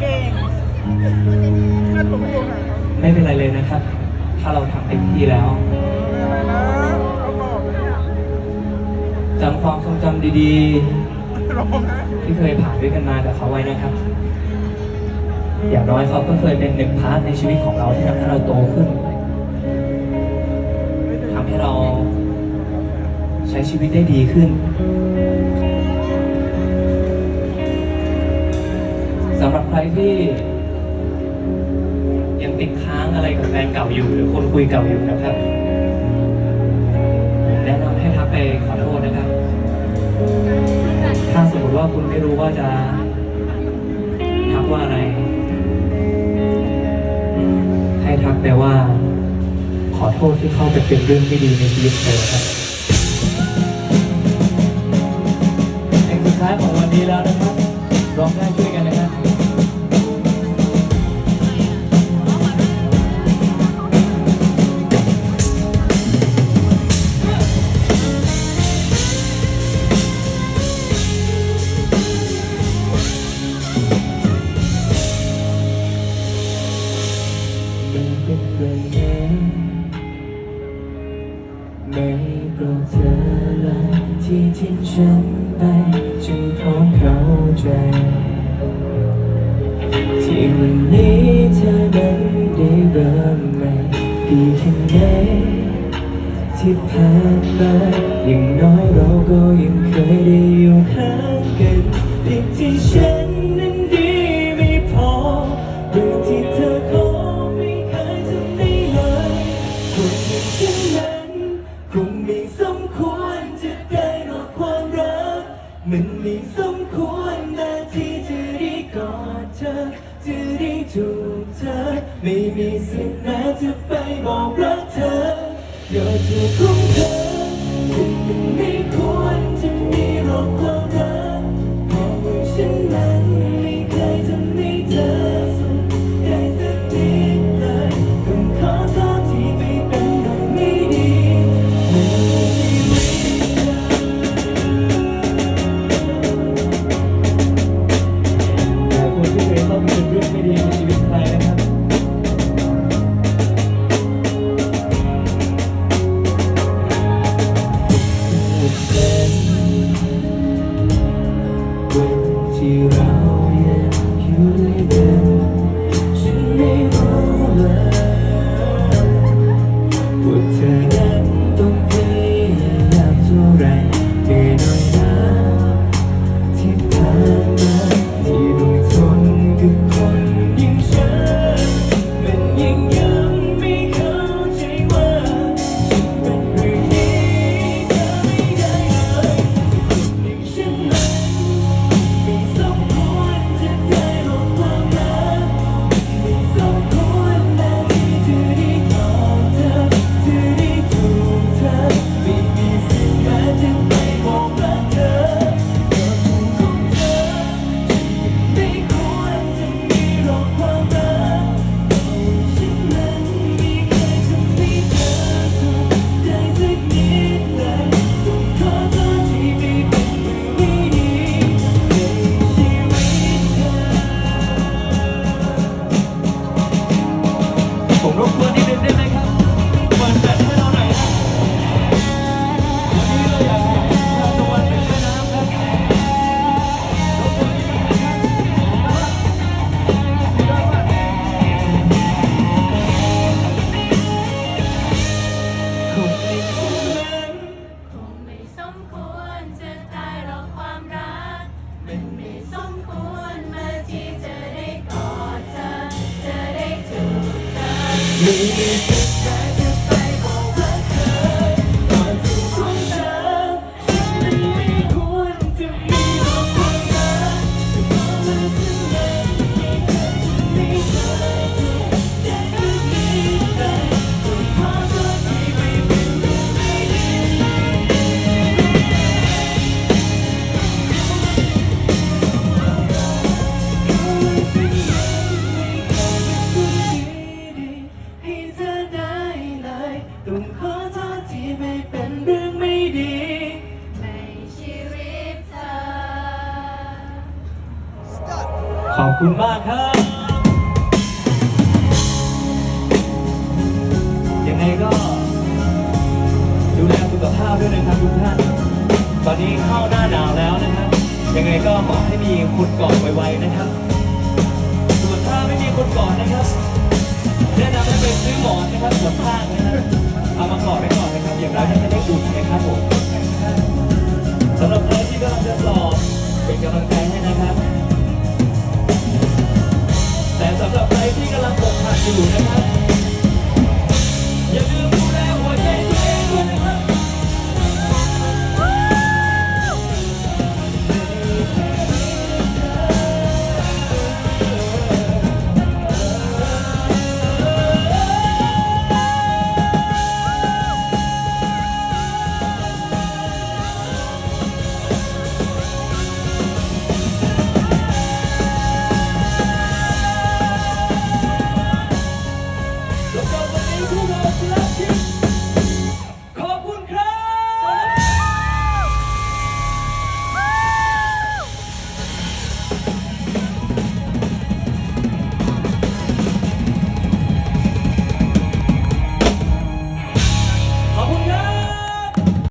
เก่งงั้นผมไม่อยู่ไหนครับไม่เป็นไรเลยนะครับ ถ้าเราทำเต็มที่แล้วอะไรนะเขาบอกเลยเนี่ยจำความทรงจำดีร้องนะๆ ที่เคยผ่านด้วยกันมากับเขาไว้นะครับ อย่างน้อยเขาก็เคยเป็นหนึ่งพาร์ทในชีวิตของเราที่ทำให้เราโตขึ้นทำให้เราใช้ชีวิตได้ดีขึ้นำหรับใครที่ ยังติดค้างอะไรกับแฟนเก่าอยู่ หรือคนคุยเก่าอยู่นะครับผมแนะนำให้ทักไปขอโทษนะครับ ถ้าสมมติว่าคุณไม่รู้ว่าจะทักว่าอะไร ให้ทักไปว่า ขอโทษที่เข้าไปเป็นเรื่องไม่ดีในชีวิตเธอครับเพลงสุดท้ายของวันนี้แล้วนะครับร้องได้ช่วยกัน ที่ทิ้งฉันไปฉันพร้อมเข้าใจ ที่วันนี้เธอนั้นได้เริ่มใหม่ดีแค่ไหนที่ผ่านมาอย่างน้อยเราก็ยังเคยได้อยู่ข้างกัน เกิด ธ คุณมากครับ ยังไงก็ ดูแลสุขภาพด้วยนะครับทุกท่าน ตอนนี้เข้าหน้าหนาวแล้วนะครับ ยังไงก็ขอให้มีคนกอดไวๆนะครับ ส่วนถ้าไม่มีคนกอดนะครับ แนะนำให้ไปซื้อหมอนนะครับหมอนข้างนะครับเอามากอดไว้ก่อนนะครับ อย่างไรก็จะได้อุ่นนะครับผมสำหรับใครที่กำลังจะสอบเป็นกำลังใจให้นะครับ แต่สำหรับใครที่กำลังตกหัดอยู่นะครับ อย่าลืม